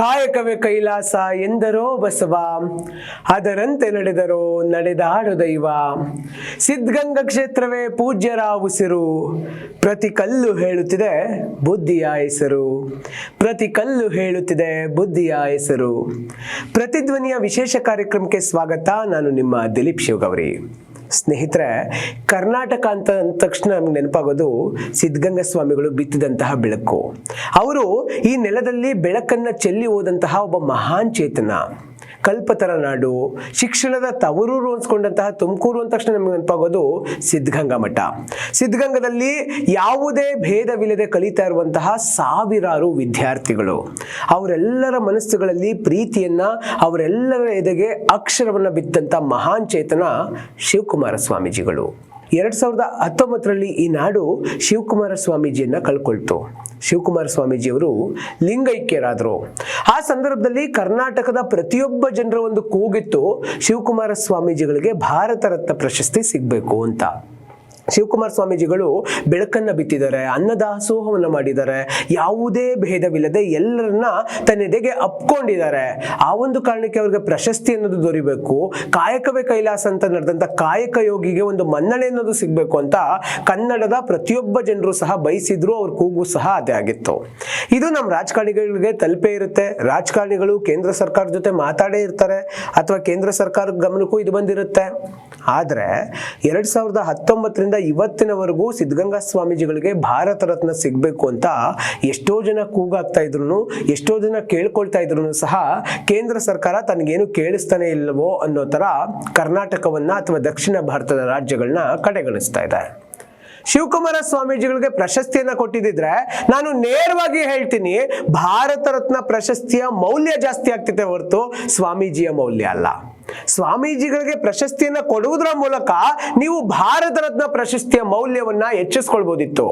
ಕಾಯಕವೇ ಕೈಲಾಸ ಎಂದರೋ ಬಸವ, ಅದರಂತೆ ನಡೆದರೋ ನಡೆದಾಡು ದೈವ. ಸಿದ್ಧಗಂಗಾ ಕ್ಷೇತ್ರವೇ ಪೂಜ್ಯರ ಉಸಿರು, ಪ್ರತಿ ಕಲ್ಲು ಹೇಳುತ್ತಿದೆ ಬುದ್ಧಿಯ ಹೆಸರು. ಪ್ರತಿ ಕಲ್ಲು ಹೇಳುತ್ತಿದೆ ಬುದ್ಧಿಯ ಹೆಸರು. ಪ್ರತಿಧ್ವನಿಯ ವಿಶೇಷ ಕಾರ್ಯಕ್ರಮಕ್ಕೆ ಸ್ವಾಗತ, ನಾನು ನಿಮ್ಮ ದಿಲೀಪ್ ಶಿವಗೌರಿ. ಸ್ನೇಹಿತರೆ, ಕರ್ನಾಟಕ ಅಂತ ಅಂದ ತಕ್ಷಣ ನಮ್ಗೆ ನೆನಪಾಗೋದು ಸಿದ್ಧಗಂಗಾ ಸ್ವಾಮಿಗಳು ಬಿತ್ತಿದಂತಹ ಬೆಳಕು. ಅವರು ಈ ನೆಲದಲ್ಲಿ ಬೆಳಕನ್ನ ಚೆಲ್ಲಿ ಹೋದಂತಹ ಒಬ್ಬ ಮಹಾನ್ ಚೇತನ. ಕಲ್ಪತರ ನಾಡು, ಶಿಕ್ಷಣದ ತವರೂರು ಅನ್ಸ್ಕೊಂಡಂತಹ ತುಮಕೂರು ಅಂದ ತಕ್ಷಣ ನಮಗೆ ನೆನಪಾಗೋದು ಸಿದ್ಧಗಂಗಾ ಮಠ. ಸಿದ್ಧಗಂಗದಲ್ಲಿ ಯಾವುದೇ ಭೇದವಿಲ್ಲದೆ ಕಲಿತಾ ಇರುವಂತಹ ಸಾವಿರಾರು ವಿದ್ಯಾರ್ಥಿಗಳು. ಅವರೆಲ್ಲರ ಮನಸ್ಸುಗಳಲ್ಲಿ ಪ್ರೀತಿಯನ್ನ, ಅವರೆಲ್ಲರ ಎದೆಗೆ ಅಕ್ಷರವನ್ನು ಬಿತ್ತಂತ ಮಹಾನ್ ಚೇತನ ಶಿವಕುಮಾರ ಸ್ವಾಮೀಜಿಗಳು. ಎರಡು ಸಾವಿರದ ಹತ್ತೊಂಬತ್ತರಲ್ಲಿ ಈ ನಾಡು ಶಿವಕುಮಾರ ಸ್ವಾಮೀಜಿಯನ್ನ ಕಳ್ಕೊಳ್ತು. ಶಿವಕುಮಾರ ಸ್ವಾಮೀಜಿಯವರು ಲಿಂಗೈಕ್ಯರಾದರು. ಆ ಸಂದರ್ಭದಲ್ಲಿ ಕರ್ನಾಟಕದ ಪ್ರತಿಯೊಬ್ಬ ಜನರ ಒಂದು ಕೂಗಿತ್ತು, ಶಿವಕುಮಾರ ಸ್ವಾಮೀಜಿಗಳಿಗೆ ಭಾರತ ರತ್ನ ಪ್ರಶಸ್ತಿ ಸಿಗಬೇಕು ಅಂತ. ಶಿವಕುಮಾರ ಸ್ವಾಮೀಜಿಗಳು ಬೆಳಕನ್ನ ಬಿತ್ತಿದ್ದಾರೆ ಅನ್ನದಾಸೋಹವನ್ನು ಮಾಡಿದ್ದಾರೆ, ಯಾವುದೇ ಭೇದವಿಲ್ಲದೆ ಎಲ್ಲರನ್ನ ತನ್ನೆದೆಗೆ ಅಪ್ಕೊಂಡಿದ್ದಾರೆ. ಆ ಒಂದು ಕಾರಣಕ್ಕೆ ಅವ್ರಿಗೆ ಪ್ರಶಸ್ತಿ ಅನ್ನೋದು ದೊರಿಬೇಕು, ಕಾಯಕವೇ ಕೈಲಾಸ ಅಂತ ನಡೆದಂತ ಕಾಯಕ ಯೋಗಿಗೆ ಒಂದು ಮನ್ನಣೆ ಅನ್ನೋದು ಸಿಗಬೇಕು ಅಂತ ಕನ್ನಡದ ಪ್ರತಿಯೊಬ್ಬ ಜನರು ಸಹ ಬಯಸಿದ್ರು, ಅವ್ರ ಕೂಗು ಸಹ ಅದೇ ಆಗಿತ್ತು. ಇದು ನಮ್ಮ ರಾಜಕಾರಣಿಗಳಿಗೆ ತಲುಪೇ ಇರುತ್ತೆ. ರಾಜಕಾರಣಿಗಳು ಕೇಂದ್ರ ಸರ್ಕಾರ ಜೊತೆ ಮಾತಾಡೇ ಇರ್ತಾರೆ, ಅಥವಾ ಕೇಂದ್ರ ಸರ್ಕಾರದ ಗಮನಕ್ಕೂ ಇದು ಬಂದಿರುತ್ತೆ. ಆದ್ರೆ, ಎರಡ್ ಸಾವಿರದ ಹತ್ತೊಂಬತ್ತರಿಂದ ಇವತ್ತಿನವರೆಗೂ ಸಿದ್ಧಗಂಗಾ ಸ್ವಾಮೀಜಿಗಳಿಗೆ ಭಾರತ ರತ್ನ ಸಿಗಬೇಕು ಅಂತ ಎಷ್ಟೋ ಜನ ಕೂಗಾಗ್ತಾ ಇದ್ರು ಎಷ್ಟೋ ಜನ ಕೇಳ್ಕೊಳ್ತಾ ಇದ್ರು ಸಹ ಕೇಂದ್ರ ಸರ್ಕಾರ ತನಗೇನು ಕೇಳಿಸ್ತಾನೆ ಇಲ್ಲವೋ ಅನ್ನೋ ಥರ ಕರ್ನಾಟಕವನ್ನ ಅಥವಾ ದಕ್ಷಿಣ ಭಾರತದ ರಾಜ್ಯಗಳನ್ನ ಕಡೆಗಣಿಸ್ತಾ ಇದೆ ಶಿವಕುಮಾರ ಸ್ವಾಮೀಜಿಗಳಿಗೆ ಪ್ರಶಸ್ತಿಯನ್ನ ಕೊಟ್ಟಿದ್ದಿದ್ರೆ ನಾನು ನೇರವಾಗಿ ಹೇಳ್ತೀನಿ, ಭಾರತ ರತ್ನ ಪ್ರಶಸ್ತಿಯ ಮೌಲ್ಯ ಜಾಸ್ತಿ ಆಗ್ತಿದೆ ಹೊರತು ಸ್ವಾಮೀಜಿಯ ಮೌಲ್ಯ ಅಲ್ಲ. ಸ್ವಾಮೀಜಿಗಳಿಗೆ ಪ್ರಶಸ್ತಿಯನ್ನ ಕೊಡುವುದರ ಮೂಲಕ ನೀವು ಭಾರತ ರತ್ನ ಪ್ರಶಸ್ತಿಯ ಮೌಲ್ಯವನ್ನ ಹೆಚ್ಚಿಸ್ಕೊಳ್ಬೋದಿತ್ತು.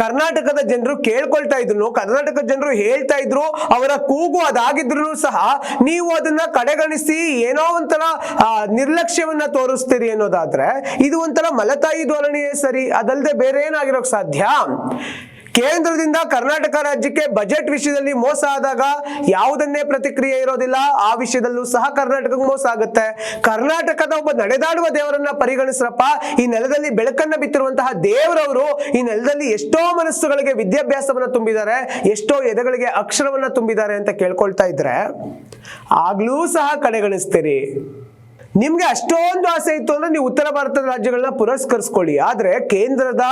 ಕರ್ನಾಟಕದ ಜನರು ಕೇಳ್ಕೊಳ್ತಾ ಇದ್ರು ಕರ್ನಾಟಕದ ಜನರು ಹೇಳ್ತಾ ಇದ್ರು, ಅವರ ಕೂಗು ಅದಾಗಿದ್ರು ಸಹ ನೀವು ಅದನ್ನ ಕಡೆಗಣಿಸಿ ಏನೋ ಒಂಥರ ನಿರ್ಲಕ್ಷ್ಯವನ್ನ ತೋರಿಸ್ತೀರಿ ಅನ್ನೋದಾದ್ರೆ, ಇದು ಒಂಥರ ಮಲತಾಯಿ ಧೋರಣೆಯೇ ಸರಿ ಅದಲ್ಲದೆ ಬೇರೆ ಏನಾಗಿರೋಕ್ ಸಾಧ್ಯ? ಕೇಂದ್ರದಿಂದ ಕರ್ನಾಟಕ ರಾಜ್ಯಕ್ಕೆ ಬಜೆಟ್ ವಿಷಯದಲ್ಲಿ ಮೋಸ ಆದಾಗ ಯಾವುದನ್ನೇ ಪ್ರತಿಕ್ರಿಯೆ ಇರೋದಿಲ್ಲ. ಆ ವಿಷಯದಲ್ಲೂ ಸಹ ಕರ್ನಾಟಕಕ್ಕೆ ಮೋಸ ಆಗುತ್ತೆ. ಕರ್ನಾಟಕದ ಒಬ್ಬ ನಡೆದಾಡುವ ದೇವರನ್ನ ಪರಿಗಣಿಸ್ರಪ್ಪ, ಈ ನೆಲದಲ್ಲಿ ಬೆಳಕನ್ನ ಬಿತ್ತಿರುವಂತಹ ದೇವರವರು ಈ ನೆಲದಲ್ಲಿ ಎಷ್ಟೋ ಮನಸ್ಸುಗಳಿಗೆ ವಿದ್ಯಾಭ್ಯಾಸವನ್ನ ತುಂಬಿದ್ದಾರೆ, ಎಷ್ಟೋ ಎದೆಗಳಿಗೆ ಅಕ್ಷರವನ್ನ ತುಂಬಿದ್ದಾರೆ ಅಂತ ಕೇಳ್ಕೊಳ್ತಾ ಇದ್ರೆ ಆಗ್ಲೂ ಸಹ ಕಡೆಗಣಿಸ್ತೀರಿ. ನಿಮ್ಗೆ ಅಷ್ಟೊಂದು ಆಸೆ ಇತ್ತು ಅಂದ್ರೆ ನೀವು ಉತ್ತರ ಭಾರತದ ರಾಜ್ಯಗಳನ್ನ ಪುರಸ್ಕರಿಸ್ಕೊಳ್ಳಿ. ಆದ್ರೆ ಕೇಂದ್ರದ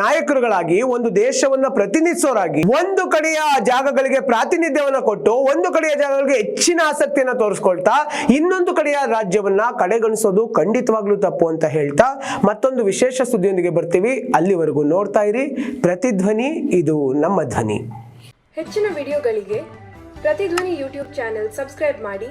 ನಾಯಕರುಗಳಾಗಿ, ಒಂದು ದೇಶವನ್ನ ಪ್ರತಿನಿಧಿಸೋರಾಗಿ, ಒಂದು ಕಡೆಯ ಜಾಗಗಳಿಗೆ ಪ್ರಾತಿನಿಧ್ಯವನ್ನ ಕೊಟ್ಟು, ಒಂದು ಕಡೆಯ ಜಾಗಗಳಿಗೆ ಹೆಚ್ಚಿನ ಆಸಕ್ತಿಯನ್ನ ತೋರಿಸ್ಕೊಳ್ತಾ, ಇನ್ನೊಂದು ಕಡೆಯ ರಾಜ್ಯವನ್ನ ಕಡೆಗಣಿಸೋದು ಖಂಡಿತವಾಗ್ಲೂ ತಪ್ಪು ಅಂತ ಹೇಳ್ತಾ, ಮತ್ತೊಂದು ವಿಶೇಷ ಸುದ್ದಿಯೊಂದಿಗೆ ಬರ್ತೀವಿ. ಅಲ್ಲಿವರೆಗೂ ನೋಡ್ತಾ ಇರಿ. ಪ್ರತಿಧ್ವನಿ ಇದು ನಮ್ಮ ಧ್ವನಿ. ಹೆಚ್ಚಿನ ವಿಡಿಯೋಗಳಿಗೆ ಪ್ರತಿಧ್ವನಿ ಯೂಟ್ಯೂಬ್ ಚಾನೆಲ್ ಸಬ್ಸ್ಕ್ರೈಬ್ ಮಾಡಿ.